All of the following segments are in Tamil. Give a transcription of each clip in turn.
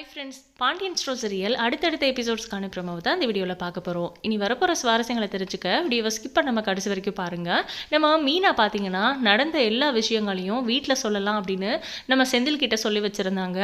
Hi friends Pandian stores serial அடுத்தடுத்த எபிசோட்ஸ்க்கான ப்ரமோ தான் இந்த வீடியோவில் பார்க்க போகிறோம் இனி வரப்போகிற சுவாரஸ்யங்களை தெரிஞ்சுக்க வீடியோவை ஸ்கிப் நம்ம கடைசி வரைக்கும் பாருங்கள் நம்ம மீனா பார்த்தீங்கன்னா நடந்த எல்லா விஷயங்களையும் வீட்டில் சொல்லலாம் அப்படின்னு நம்ம செந்தில் கிட்ட சொல்லி வச்சுருந்தாங்க.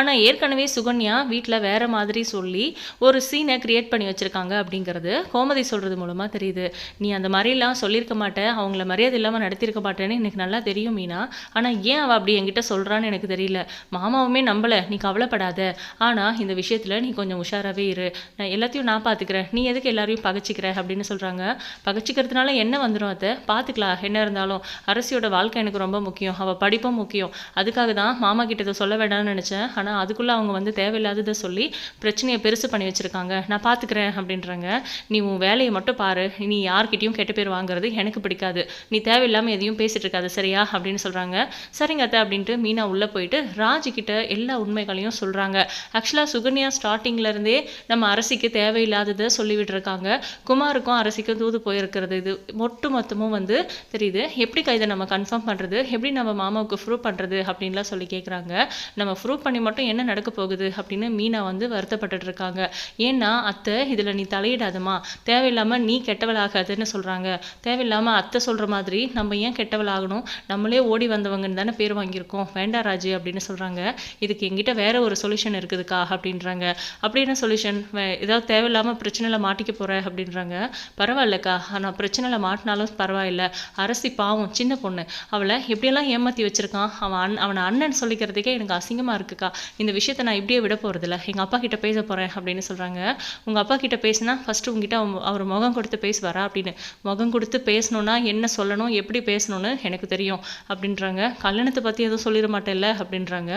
ஆனால் ஏற்கனவே சுகன்யா வீட்டில் வேறு மாதிரி சொல்லி ஒரு சீனை க்ரியேட் பண்ணி வச்சுருக்காங்க அப்படிங்கிறது கோமதி சொல்கிறது மூலமாக தெரியுது. நீ அந்த மாதிரிலாம் சொல்லியிருக்க மாட்டேன் அவங்கள மரியாதை இல்லாமல் நடத்தியிருக்க மாட்டேன்னு எனக்கு நல்லா தெரியும் மீனா. ஆனால் ஏன் அவள் அப்படி என்கிட்ட சொல்கிறான்னு எனக்கு தெரியல. மாமாவுமே நம்பலை நீ கவலைப்படாத. ஆனால் இந்த விஷயத்தில் நீ கொஞ்சம் உஷாராகவே இரு. நான் எல்லாத்தையும் நான் பார்த்துக்கிறேன் நீ எதுக்கு எல்லாரையும் பகச்சிக்கிற அப்படின்னு சொல்கிறாங்க பகச்சிக்கிறதுனால என்ன வந்துடும் அதை பார்த்துக்கலாம் என்ன இருந்தாலும். அரசியோட வாழ்க்கை எனக்கு ரொம்ப முக்கியம். அவள் படிப்பும் முக்கியம். அதுக்காக தான் மாமா கிட்ட இதை சொல்ல வேண்டாம்னு நினச்சேன். ஆனால் அதுக்குள்ளே அவங்க வந்து தேவையில்லாததை சொல்லி பிரச்சனையை பெருசு பண்ணி வச்சுருக்காங்க. நான் பார்த்துக்கிறேன் அப்படின்றாங்க. நீ உன் வேலையை மட்டும் பாரு. நீ யார்கிட்டையும் கெட்ட பேர் வாங்குறது எனக்கு பிடிக்காது. நீ தேவையில்லாமல் எதையும் பேசிகிட்டு இருக்காது சரியா? அப்படின்னு சொல்கிறாங்க சரிங்க அத்தை அப்படின்ட்டு மீனா உள்ளே போயிட்டு ராஜி கிட்ட எல்லா உண்மைகளையும் சொல்கிறாங்க ஆக்சுவலாக சுகன்யா ஸ்டார்டிங்ல இருந்தே நம்ம அரசிக்கு தேவையில்லாததை சொல்லி விட்டுருக்காங்க. குமாருக்கும் அரசிக்கும் தூது போயிருக்கிறது. இது ஒட்டு மொத்தமும் வந்து தெரியுது. எப்படி இதை நம்ம கன்ஃபார்ம் பண்ணுறது எப்படி நம்ம மாமாவுக்கு ப்ரூவ் பண்ணுறது அப்படின்லாம் சொல்லி கேட்குறாங்க நம்ம ப்ரூவ் பண்ணி மட்டும் என்ன நடக்க போகுது? அப்படின்னு மீனா வந்து வருத்தப்பட்டுட்டு இருக்காங்க. ஏன்னா அத்தை இதில் நீ தலையிடாதம்மா. தேவையில்லாமல் நீ கெட்டவளாகாதுன்னு சொல்கிறாங்க தேவையில்லாமல் அத்தை சொல்கிற மாதிரி நம்ம ஏன் கெட்டவளாகணும்? நம்மளே ஓடி வந்தவங்கன்னு தானே பேர் வாங்கியிருக்கோம். வேண்டா ராஜு அப்படின்னு சொல்கிறாங்க இதுக்கு எங்கிட்ட வேற ஒரு சொல்யூஷன் இருக்குதுக்கா அப்படின்றாங்க. அப்படி என்ன சொல்யூஷன் ஏதாவது தேவையில்லாமல் பிரச்சனையில் மாட்டிக்க போகிற அப்படின்றாங்க. பரவாயில்லக்கா ஆனால் பிரச்சனையில் மாட்டினாலும் பரவாயில்ல. அரசி பாவம் சின்ன பொண்ணு. அவளை எப்படியெல்லாம் ஏமாற்றி வச்சுருக்கான்? அவன் அண் அவனை அண்ணன் சொல்லிக்கிறதுக்கே எனக்கு அசிங்கமாக இருக்குக்கா. இந்த விஷயத்தை நான் இப்படியே விட போகிறதில்ல எங்கள் அப்பா கிட்ட பேச போகிறேன் அப்படின்னு சொல்கிறாங்க உங்கள் அப்பா கிட்ட பேசினா ஃபஸ்ட்டு உங்ககிட்ட அவர் முகம் கொடுத்து பேசுவாரா அப்படின்னு. முகம் கொடுத்து பேசணும்னா என்ன சொல்லணும் எப்படி பேசணும்னு எனக்கு தெரியும் அப்படின்றாங்க. கல்யாணத்தை பற்றி எதுவும் சொல்லிட மாட்டேல்ல அப்படின்றாங்க.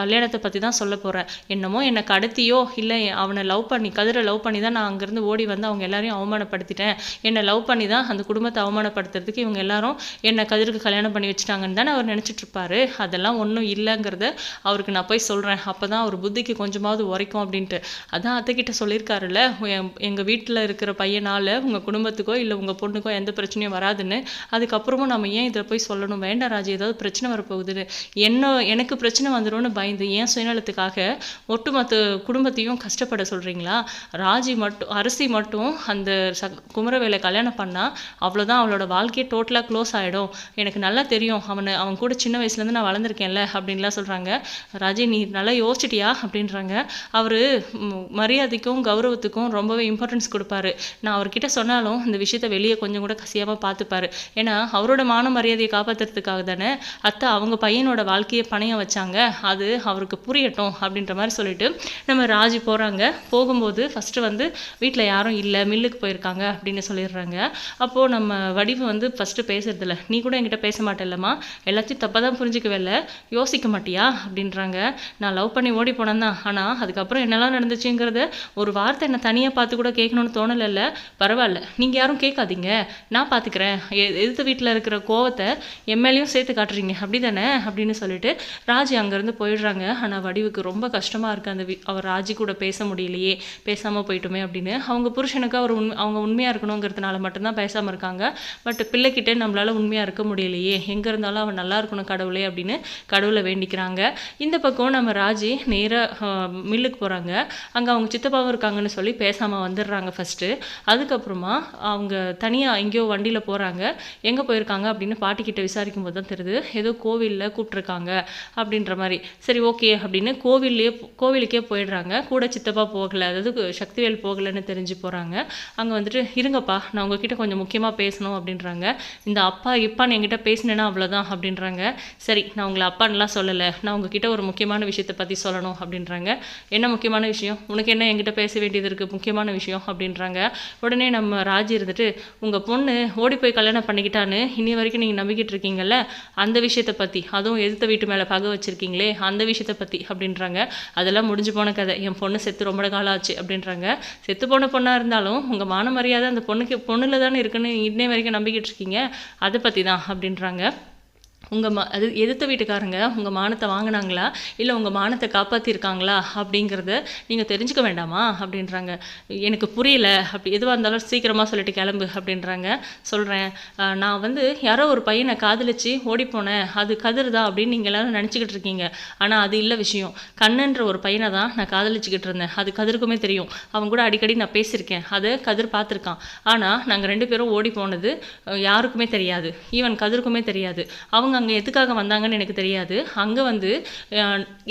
கல்யாணத்தை பற்றி தான் சொல்ல போகிறேன் என்னமோ என்னை கடத்தியோ இல்லை அவனை லவ் பண்ணி கதிரை லவ் பண்ணி தான் நான் அங்கேருந்து ஓடி வந்து அவங்க எல்லாரையும் அவமானப்படுத்திட்டேன். என்னை லவ் பண்ணி தான் அந்த குடும்பத்தை அவமானப்படுத்துறதுக்கு இவங்க எல்லாரும் என்னை கதிருக்கு கல்யாணம் பண்ணி வச்சுட்டாங்கன்னு தானே அவர் நினச்சிட்ருப்பாரு அதெல்லாம் ஒன்றும் இல்லைங்கிறத அவருக்கு நான் போய் சொல்கிறேன் அப்போ தான் அவர் புத்திக்கு கொஞ்சமாவது உரைக்கும் அப்படின்ட்டு. அதான் அத்தைக்கிட்ட சொல்லியிருக்காருல்ல என்- வீட்டில் இருக்கிற பையனால் உங்கள் குடும்பத்துக்கோ இல்லை உங்கள் பொண்ணுக்கோ எந்த பிரச்சனையும் வராதுன்னு. அதுக்கப்புறமும் நம்ம ஏன் இதில் போய் சொல்லணும்? வேண்டாம் ராஜி ஏதாவது பிரச்சனை வரப்போகுதுன்னு. என்ன எனக்கு பிரச்சனை வந்துடும்னு பயந்து ஏன் சுயநலத்துக்காக ஒட்டுமொத்த குடும்பத்தையும் கஷ்டப்பட சொல்கிறீங்களா ராஜி மட்டும் அரசி மட்டும் அந்த ச குமரவேலை கல்யாணம் பண்ணால் அவ்வளோதான் அவளோட வாழ்க்கையே டோட்டலாக க்ளோஸ் ஆகிடும் எனக்கு நல்லா தெரியும். அவனை அவன் கூட சின்ன வயசுலேருந்து நான் வளர்ந்துருக்கேன்ல அப்படின்லாம் சொல்கிறாங்க ராஜி நீ நல்லா யோசிச்சிட்டியா? அப்படின்றாங்க. அவர் மரியாதைக்கும் கௌரவத்துக்கும் ரொம்பவே இம்பார்ட்டன்ஸ் கொடுப்பாரு. நான் அவர்கிட்ட சொன்னாலும் இந்த விஷயத்த வெளியே கொஞ்சம் கூட கசியாமல் பார்த்துப்பாரு. ஏன்னா அவரோட மான மரியாதையை காப்பாற்றுறதுக்காக தானே அத்தை அவங்க பையனோட வாழ்க்கையை பணையம் வச்சாங்க. அது அவருக்கு புரியட்டும் அப்படின்ற மாதிரி சொல்லிட்டு நம்ம ராஜி போகிறாங்க போகும்போது ஃபஸ்ட்டு வந்து வீட்டில் யாரும் இல்லை மில்லுக்கு போயிருக்காங்க அப்படின்னு சொல்லிடுறாங்க. அப்போது நம்ம வடிவு வந்து ஃபஸ்ட்டு பேசுறதில்ல. நீ கூட என்கிட்ட பேச மாட்டேல்லம்மா. எல்லாத்தையும் தப்பாக தான் புரிஞ்சுக்கவே யோசிக்க மாட்டியா? அப்படின்றாங்க. நான் லவ் பண்ணி ஓடி போனேன் தான் ஆனால் அதுக்கப்புறம் என்னெல்லாம் நடந்துச்சுங்கிறத ஒரு வார்த்தை என்னை தனியாக பார்த்து கூட கேட்கணும்னு தோணலைல்ல. பரவாயில்ல. நீங்கள் யாரும் கேட்காதீங்க. நான் பார்த்துக்கிறேன் எ- எதிர்த்த வீட்டில் இருக்கிற கோவத்தை எம்எல்ஏயும் சேர்த்து காட்டுறீங்க. அப்படி தானே அப்படின்னு சொல்லிட்டு ராஜி அங்கேருந்து போயிடுறாங்க. ஆனால் வடிவுக்கு ரொம்ப கஷ்டம். கஷ்டமாக இருக்குது அந்த வி- அவர் ராஜி கூட பேச முடியலையே பேசாமல் போயிட்டுமே அப்படின்னு. அவங்க புருஷனுக்கு அவர் உண்மை அவங்க உண்மையாக இருக்கணுங்கிறதுனால மட்டும்தான் பேசாமல் இருக்காங்க. பட் பிள்ளைக்கிட்டே நம்மளால் உண்மையாக இருக்க முடியலையே எங்கே இருந்தாலும் அவன் நல்லா இருக்கணும் கடவுளே அப்படின்னு கடவுளை வேண்டிக்கிறாங்க. இந்த பக்கம் நம்ம ராஜி நேராக மில்லுக்கு போகிறாங்க அங்கே அவங்க சித்தப்பாவும் இருக்காங்கன்னு சொல்லி பேசாமல் வந்துடுறாங்க ஃபஸ்ட்டு அதுக்கப்புறமா அவங்க தனியாக எங்கேயோ வண்டியில் போகிறாங்க எங்கே போயிருக்காங்க அப்படின்னு பாட்டிக்கிட்ட விசாரிக்கும் போது தான் தெரியுது ஏதோ கோவிலில் கூப்பிட்ருக்காங்க அப்படின்ற மாதிரி. சரி ஓகே அப்படின்னு கோவில்லையே கோவிலுக்கே போயிடுறாங்க. கூட சித்தப்பா போகலை அதாவது சக்திவேல் போகலைன்னு தெரிஞ்சு போகிறாங்க அங்கே வந்துட்டு இருங்கப்பா நான் உங்ககிட்ட கொஞ்சம் முக்கியமாக பேசணும் அப்படின்றாங்க. இந்த அப்பா இப்பான்னு என்கிட்ட பேசினேன்னா அவ்வளோதான் அப்படின்றாங்க. சரி நான் உங்களை அப்பான்லாம் சொல்லலை. நான் உங்ககிட்ட ஒரு முக்கியமான விஷயத்தை பற்றி சொல்லணும் அப்படின்றாங்க. என்ன முக்கியமான விஷயம்? உனக்கு என்ன என்கிட்ட பேச வேண்டியது இருக்குது முக்கியமான விஷயம் அப்படின்றாங்க. உடனே நம்ம ராஜி இருந்துட்டு உங்கள் பொண்ணு ஓடி போய் கல்யாணம் பண்ணிக்கிட்டான்னு இன்னி வரைக்கும் நீங்கள் நம்பிக்கிட்டு இருக்கீங்கல்ல? அந்த விஷயத்தை பற்றி அதுவும் எதிர்த்த வீட்டு மேலே பகை வச்சிருக்கீங்களே அந்த விஷயத்தை பற்றி அப்படின்றாங்க. அதெல்லாம் முடிஞ்சு போன கதை. என் பொண்ணு செத்து ரொம்ப காலம் ஆச்சு அப்படின்றாங்க. செத்து போன பொண்ணாக இருந்தாலும் உங்கள் மான மரியாதை அந்த பொண்ணுக்கு பொண்ணுல தானே இருக்குன்னு இன்னை வரைக்கும் நம்பிக்கிட்டு இருக்கீங்க. அதை பற்றி தான் அப்படின்றாங்க. உங்கள் மா அது எதிர்த்த வீட்டுக்காரங்க உங்கள் மானத்தை வாங்கினாங்களா? இல்லை உங்கள் மானத்தை காப்பாற்றிருக்காங்களா அப்படிங்கிறத நீங்கள் தெரிஞ்சுக்க வேண்டாமா? அப்படின்றாங்க. எனக்கு புரியல. அப்படி எதுவாக இருந்தாலும் சீக்கிரமாக சொல்லிட்டு கிளம்பு அப்படின்றாங்க. சொல்கிறேன் நான் வந்து யாரோ ஒரு பையனை காதலிச்சு ஓடிப்போனேன். அது கதிர் தான் அப்படின்னு நீங்கள் எல்லாரும் நினச்சிக்கிட்டு இருக்கீங்க. ஆனால் அது இல்லை விஷயம். கண்ணன்ற ஒரு பையனை தான் நான் காதலிச்சுக்கிட்டு இருந்தேன். அது கதிருக்குமே தெரியும். அவன் கூட அடிக்கடி நான் பேசியிருக்கேன். அதை கதிர் பார்த்துருக்கான். ஆனால் நாங்கள் ரெண்டு பேரும் ஓடி போனது யாருக்குமே தெரியாது. ஈவன் கதிருக்குமே தெரியாது. அவங்க அங்கே எதுக்காக வந்தாங்கன்னு எனக்கு தெரியாது. அங்கே வந்து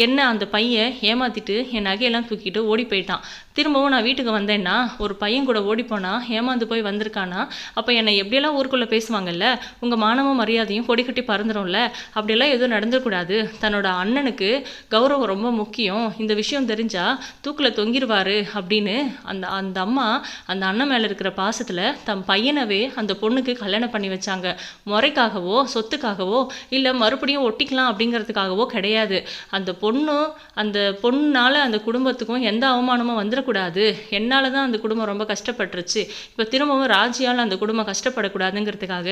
என்ன அந்த பையன் ஏமாத்திட்டு என் நகையெல்லாம் தூக்கிட்டு ஓடி போயிட்டான். திரும்பவும் நான் வீட்டுக்கு வந்தேன்னா ஒரு பையன் கூட ஓடிப்போனா ஏமாந்து போய் வந்திருக்கானா அப்போ என்னை எப்படியெல்லாம் ஊருக்குள்ளே பேசுவாங்கல்ல உங்கள் மானமும் மரியாதையும் கொடி கட்டி பறந்துடும்ல அப்படியெல்லாம் எதுவும் நடந்துக்கூடாது தன்னோட அண்ணனுக்கு கௌரவம் ரொம்ப முக்கியம். இந்த விஷயம் தெரிஞ்சால் தூக்கில் தொங்கிடுவார் அப்படின்னு அந்த அந்த அம்மா அந்த அண்ணன் மேலே இருக்கிற பாசத்தில் தம் பையனவே அந்த பொண்ணுக்கு கல்யாணம் பண்ணி வச்சாங்க. முறைக்காகவோ சொத்துக்காகவோ இல்லை மறுபடியும் ஒட்டிக்கலாம் அப்படிங்கிறதுக்காகவோ கிடையாது. அந்த பொண்ணு அந்த பொண்ணால அந்த குடும்பத்துக்கும் எந்த அவமானமும் வந்துடக்கூடாது. என்னால் தான் அந்த குடும்பம் ரொம்ப கஷ்டப்பட்டுருச்சு. இப்போ திரும்பவும் ராஜியால் அந்த குடும்பம் கஷ்டப்படக்கூடாதுங்கிறதுக்காக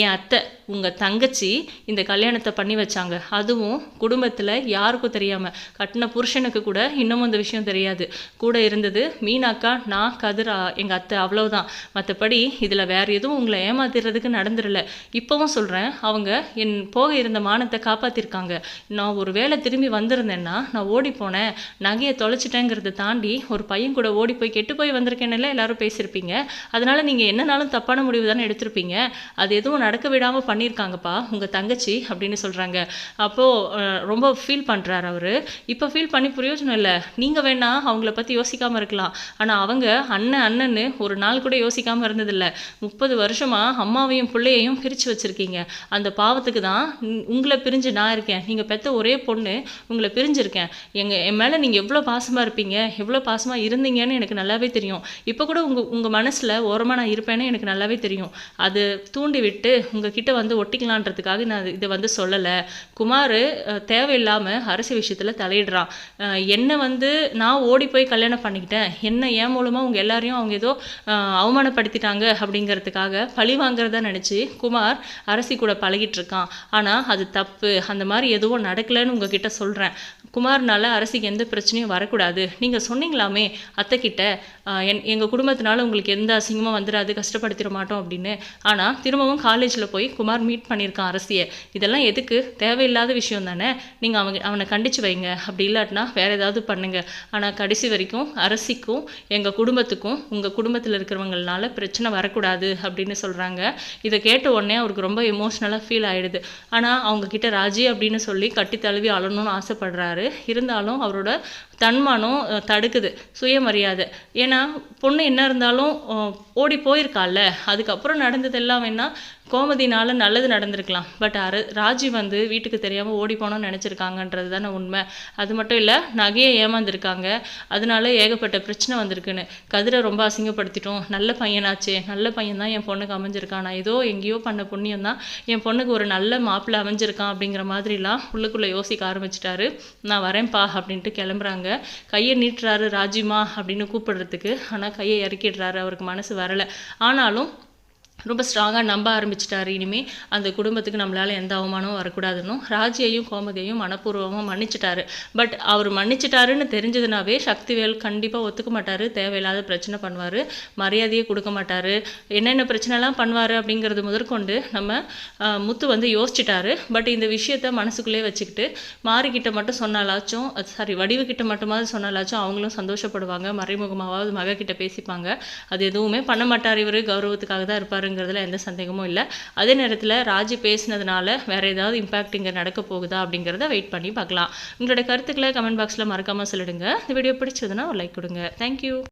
என் அத்தை உங்கள் தங்கச்சி இந்த கல்யாணத்தை பண்ணி வச்சாங்க. அதுவும் குடும்பத்தில் யாருக்கும் தெரியாமல் கட்டின புருஷனுக்கு கூட இன்னமும் அந்த விஷயம் தெரியாது. கூட இருந்தது மீனாக்கா நான் கதிரா எங்கள் அத்தை அவ்வளோதான் மற்றபடி இதில் வேற எதுவும் உங்களை ஏமாத்திடுறதுக்கு நடந்துடல இப்போவும் சொல்கிறேன் அவங்க என் போக இருந்த மானத்தை காப்பாற்றிருக்காங்க நான் ஒரு வேளை திரும்பி வந்திருந்தேன்னா நான் ஓடி போனேன் நகையை தொலைச்சிட்டேங்கிறத தாண்டி ஒரு பையன் கூட ஓடி போய் கெட்டு போய் வந்திருக்கேன்னுல எல்லாரும் பேசியிருப்பீங்க. அதனால நீங்கள் என்னனாலும் தப்பான முடிவு தானே எடுத்திருப்பீங்க. அது எதுவும் நடக்க விடாமல் பண்ணியிருக்காங்கப்பா உங்கள் தங்கச்சி அப்படின்னு சொல்கிறாங்க அப்போது ரொம்ப ஃபீல் பண்ணுறாரு அவர். இப்போ ஃபீல் பண்ணி பிரயோஜனம் இல்லை. நீங்கள் வேணா அவங்கள பற்றி யோசிக்காமல் இருக்கலாம். ஆனால் அவங்க அண்ணன் அண்ணன்னு ஒரு நாள் கூட யோசிக்காமல் இருந்ததில்ல. முப்பது வருஷமாக அம்மாவையும் பிள்ளையையும் பிரித்து வச்சுருக்கீங்க. அந்த பாவத்துக்கு தான் உங்களை பிரிஞ்சு நான் இருக்கேன். நீங்கள் பெத்த ஒரே பொண்ணு உங்களை பிரிஞ்சிருக்கேன். எங்கள் என் மேலே நீங்கள் எவ்வளோ பாசமாக இருப்பீங்க எவ்வளோ பாசமாக இருந்தீங்கன்னு எனக்கு நல்லாவே தெரியும். இப்போ கூட உங்கள் உங்கள் மனசில் ஓரமாக நான் இருப்பேன்னு எனக்கு நல்லாவே தெரியும். அது தூண்டி விட்டு உங்ககிட்ட வந்து ஒட்டிக்கலான்றதுக்காக நான் இதை வந்து சொல்லலை. குமார் தேவையில்லாமல் அரசு விஷயத்தில் தலையிடுறான். என்னை வந்து நான் ஓடி போய் கல்யாணம் பண்ணிக்கிட்டேன். என்ன ஏன் மூலமாக உங்கள் எல்லாரையும் அவங்க ஏதோ அவமானப்படுத்திட்டாங்க அப்படிங்கிறதுக்காக பழி வாங்குறதா நினச்சி குமார் அரசி கூட பழகிட்டு இருக்கான் ஆனால் அது தப்பு. அந்த மாதிரி எதுவும் நடக்கலைன்னு உங்ககிட்ட சொல்கிறேன் குமார்னால அரசிக்கு எந்த பிரச்சனையும் வரக்கூடாது. நீங்கள் சொன்னீங்களாமே அத்தைக்கிட்ட என் எங்கள் குடும்பத்தினால உங்களுக்கு எந்த அசிங்கமும் வந்துடாது கஷ்டப்படுத்திட மாட்டோம் அப்படின்னு. ஆனால் திரும்பவும் காலேஜில் போய் குமார் மீட் பண்ணியிருக்கான் அரசியை. இதெல்லாம் எதுக்கு? தேவையில்லாத விஷயம் தானே? நீங்கள் அவங்க அவனை கண்டிச்சு வைங்க. அப்படி இல்லாட்டினா வேறு ஏதாவது பண்ணுங்க. ஆனால் கடைசி வரைக்கும் அரசிக்கும் எங்கள் குடும்பத்துக்கும் உங்கள் குடும்பத்தில் இருக்கிறவங்களால பிரச்சனை வரக்கூடாது அப்படின்னு சொல்கிறாங்க இதை கேட்ட உடனே அவருக்கு ரொம்ப எமோஷ்னலாக ஃபீல் ஆகிடுது ஆனால் அவங்கக்கிட்ட ராஜி அப்படின்னு சொல்லி கட்டி தழுவி அழணும்னு ஆசைப்படுறாரு. இருந்தாலும் அவரோட தன்மானம் தடுக்குது சுயமரியாதை. ஏன்னா பொண்ணு என்ன இருந்தாலும் ஓடி போயிருக்கால்ல அதுக்கப்புறம் நடந்ததெல்லாம் வேணால் கோமதினால நல்லது நடந்திருக்கலாம். பட் அரு ராஜி வந்து வீட்டுக்கு தெரியாமல் ஓடி போனோம்னு நினச்சிருக்காங்கன்றது தானே உண்மை. அது மட்டும் இல்லை நகையை ஏமாந்துருக்காங்க. அதனால ஏகப்பட்ட பிரச்சனை வந்திருக்குன்னு. கதிரை ரொம்ப அசிங்கப்படுத்திட்டோம். நல்ல பையனாச்சே. நல்ல பையன் தான் என் பொண்ணுக்கு அமைஞ்சிருக்கான். நான் ஏதோ எங்கேயோ பண்ண புண்ணியம் தான் என் பொண்ணுக்கு ஒரு நல்ல மாப்பிள்ளை அமைஞ்சிருக்கான் அப்படிங்கிற மாதிரிலாம் உள்ளுக்குள்ளே யோசிக்க ஆரம்பிச்சிட்டாரு. நான் வரேன்ப்பா அப்படின்ட்டு கிளம்புறாங்க. கையை நீட்டுறாரு ராஜிமா அப்படின்னு கூப்பிடுறதுக்கு. ஆனால் கையை இறக்கிடுறாரு. அவருக்கு மனசு வரலை. ஆனாலும் ரொம்ப ஸ்ட்ராங்காக நம்ப ஆரம்பிச்சிட்டாரு. இனிமே அந்த குடும்பத்துக்கு நம்மளால் எந்த அவமானமும் வரக்கூடாதுன்னும் ராஜியையும் கோமதியையும் மனப்பூர்வமாக மன்னிச்சிட்டாரு. பட் அவர் மன்னிச்சிட்டாருன்னு தெரிஞ்சதுனாவே சக்திவேல் கண்டிப்பாக ஒத்துக்க மாட்டார். தேவையில்லாத பிரச்சனை பண்ணுவார். மரியாதையே கொடுக்க மாட்டார். என்னென்ன பிரச்சனைலாம் பண்ணுவார் அப்படிங்கிறது முதற்கொண்டு நம்ம முத்து வந்து யோசிச்சிட்டாரு. பட் இந்த விஷயத்த மனசுக்குள்ளே வச்சுக்கிட்டு மாறிக்கிட்ட மட்டும் சொன்னாலாச்சும் சாரி வடிவுக்கிட்ட மட்டுமாவது சொன்னாலாச்சும் அவங்களும் சந்தோஷப்படுவாங்க. மறைமுகமாவது மகக்கிட்ட பேசிப்பாங்க. அது எதுவுமே பண்ண மாட்டார் இவர். கௌரவத்துக்காக தான் இருப்பாருங்கிறதுல எந்த சந்தேகமும் இல்லை. அதே நேரத்தில் ராஜி பேசினதுனால வேற ஏதாவது இம்பாக்ட் இங்கே நடக்க போகுதா அப்படிங்கிறத வெயிட் பண்ணி பார்க்கலாம். உங்களோட கருத்துக்களை கமெண்ட் பாக்ஸில் மறக்காமல் சொல்லிடுங்க. இந்த வீடியோ பிடிச்சதுன்னா ஒரு லைக் கொடுங்க. தேங்க்யூ